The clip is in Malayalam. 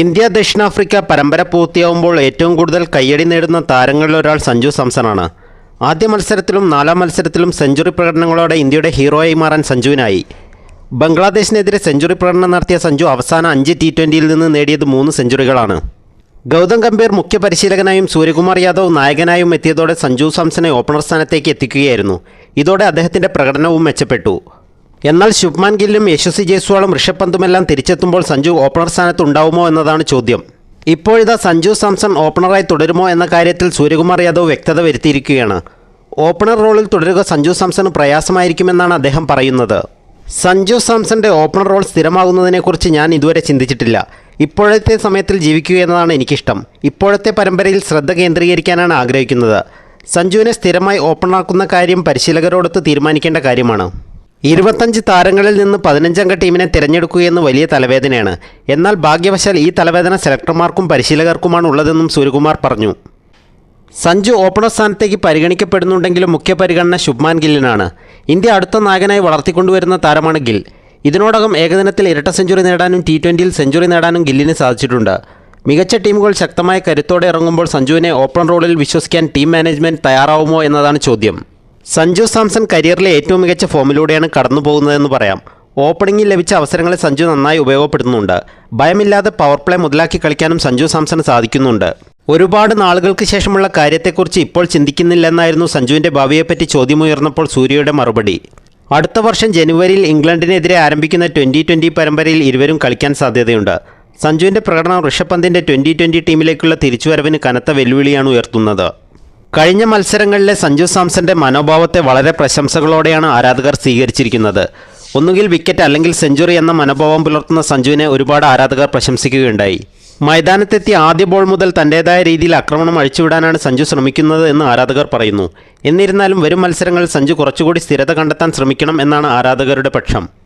ഇന്ത്യ ദക്ഷിണാഫ്രിക്ക പരമ്പര പൂർത്തിയാവുമ്പോൾ ഏറ്റവും കൂടുതൽ കയ്യടി നേടുന്ന താരങ്ങളിലൊരാൾ സഞ്ജു സാംസണാണ്. ആദ്യ മത്സരത്തിലും നാലാം മത്സരത്തിലും സെഞ്ചുറി പ്രകടനങ്ങളോടെ ഇന്ത്യയുടെ ഹീറോയായി മാറാൻ സഞ്ജുവിനായി. ബംഗ്ലാദേശിനെതിരെ സെഞ്ചുറി പ്രകടനം നടത്തിയ സഞ്ജു അവസാന അഞ്ച് ടി ട്വന്റിയിൽ നിന്ന് നേടിയത് മൂന്ന് സെഞ്ചുറികളാണ്. ഗൗതം ഗംഭീർ മുഖ്യ പരിശീലകനായും സൂര്യകുമാർ യാദവ് നായകനായും എത്തിയതോടെ സഞ്ജു സാംസനെ ഓപ്പണർ സ്ഥാനത്തേക്ക് എത്തിക്കുകയായിരുന്നു. ഇതോടെ അദ്ദേഹത്തിന്റെ പ്രകടനവും മെച്ചപ്പെട്ടു. എന്നാൽ ശുഭ്മാൻ ഗില്ലും യശസ്വി ജയ്സ്വാളും ഋഷഭ് പന്തുമെല്ലാം തിരിച്ചെത്തുമ്പോൾ സഞ്ജു ഓപ്പണർ സ്ഥാനത്ത് ഉണ്ടാവുമോ എന്നതാണ് ചോദ്യം. ഇപ്പോഴിതാ സഞ്ജു സാംസൺ ഓപ്പണറായി തുടരുമോ എന്ന കാര്യത്തിൽ സൂര്യകുമാർ യാദവ് വ്യക്തത വരുത്തിയിരിക്കുകയാണ്. ഓപ്പണർ റോളിൽ തുടരുക സഞ്ജു സാംസണ് പ്രയാസമായിരിക്കുമെന്നാണ് അദ്ദേഹം പറയുന്നത്. സഞ്ജു സാംസന്റെ ഓപ്പണർ റോൾ സ്ഥിരമാകുന്നതിനെക്കുറിച്ച് ഞാൻ ഇതുവരെ ചിന്തിച്ചിട്ടില്ല. ഇപ്പോഴത്തെ സമയത്തിൽ ജീവിക്കുക എന്നതാണ് എനിക്കിഷ്ടം. ഇപ്പോഴത്തെ പരമ്പരയിൽ ശ്രദ്ധ കേന്ദ്രീകരിക്കാനാണ് ആഗ്രഹിക്കുന്നത്. സഞ്ജുവിനെ സ്ഥിരമായി ഓപ്പണാക്കുന്ന കാര്യം പരിശീലകരോടൊത്ത് തീരുമാനിക്കേണ്ട കാര്യമാണ്. ഇരുപത്തഞ്ച് താരങ്ങളിൽ നിന്ന് പതിനഞ്ചംഗ ടീമിനെ തിരഞ്ഞെടുക്കുകയെന്ന് വലിയ തലവേദനയാണ്. എന്നാൽ ഭാഗ്യവശാൽ ഈ തലവേദന സെലക്ടർമാർക്കും പരിശീലകർക്കുമാണ് ഉള്ളതെന്നും സൂര്യകുമാർ പറഞ്ഞു. സഞ്ജു ഓപ്പണർ സ്ഥാനത്തേക്ക് പരിഗണിക്കപ്പെടുന്നുണ്ടെങ്കിലും മുഖ്യ പരിഗണന ശുഭ്മാൻ ഗില്ലിനാണ്. ഇന്ത്യ അടുത്ത നായകനായി വളർത്തിക്കൊണ്ടുവരുന്ന താരമാണ് ഗിൽ. ഇതിനോടകം ഏകദിനത്തിൽ ഇരട്ട സെഞ്ചുറി നേടാനും ടി ട്വന്റിയിൽ സെഞ്ചുറി നേടാനും ഗില്ലിന് സാധിച്ചിട്ടുണ്ട്. മികച്ച ടീമുകൾ ശക്തമായ കരുത്തോടെ ഇറങ്ങുമ്പോൾ സഞ്ജുവിനെ ഓപ്പൺ റോളിൽ വിശ്വസിക്കാൻ ടീം മാനേജ്മെന്റ് തയ്യാറാവുമോ എന്നതാണ് ചോദ്യം. സഞ്ജു സാംസൺ കരിയറിലെ ഏറ്റവും മികച്ച ഫോമിലൂടെയാണ് കടന്നു പോകുന്നതെന്ന് പറയാം. ഓപ്പണിംഗിൽ ലഭിച്ച അവസരങ്ങളെ സഞ്ജു നന്നായി ഉപയോഗപ്പെടുത്തുന്നുണ്ട്. ഭയമില്ലാതെ പവർ പ്ലേ മുതലാക്കി കളിക്കാനും സഞ്ജു സാംസണ് സാധിക്കുന്നുണ്ട്. ഒരുപാട് നാളുകൾക്ക് ശേഷമുള്ള കാര്യത്തെക്കുറിച്ച് ഇപ്പോൾ ചിന്തിക്കുന്നില്ലെന്നായിരുന്നു സഞ്ജുവിന്റെ ഭാവിയെപ്പറ്റി ചോദ്യമുയർന്നപ്പോൾ സൂര്യയുടെ മറുപടി. അടുത്ത വർഷം ജനുവരിയിൽ ഇംഗ്ലണ്ടിനെതിരെ ആരംഭിക്കുന്ന ട്വന്റി ട്വന്റി പരമ്പരയിൽ ഇരുവരും കളിക്കാൻ സാധ്യതയുണ്ട്. സഞ്ജുവിന്റെ പ്രകടനം ഋഷഭ് പന്തിന്റെ ട്വന്റി ട്വന്റി ടീമിലേക്കുള്ള തിരിച്ചുവരവിന് കനത്ത വെല്ലുവിളിയാണ് ഉയർത്തുന്നത്. കഴിഞ്ഞ മത്സരങ്ങളിലെ സഞ്ജു സാംസന്റെ മനോഭാവത്തെ വളരെ പ്രശംസകളോടെയാണ് ആരാധകർ സ്വീകരിച്ചിരിക്കുന്നത്. ഒന്നുകിൽ വിക്കറ്റ് അല്ലെങ്കിൽ സെഞ്ചുറി എന്ന മനോഭാവം പുലർത്തുന്ന സഞ്ജുവിനെ ഒരുപാട് ആരാധകർ പ്രശംസിക്കുകയുണ്ടായി. മൈതാനത്തെത്തിയ ആദ്യ ബോൾ മുതൽ തന്റേതായ രീതിയിൽ ആക്രമണം അഴിച്ചുവിടാനാണ് സഞ്ജു ശ്രമിക്കുന്നത് എന്ന് ആരാധകർ പറയുന്നു. എന്നിരുന്നാലും വരും മത്സരങ്ങളിൽ സഞ്ജു കുറച്ചുകൂടി സ്ഥിരത കണ്ടെത്താൻ ശ്രമിക്കണം എന്നാണ് ആരാധകരുടെ പക്ഷം.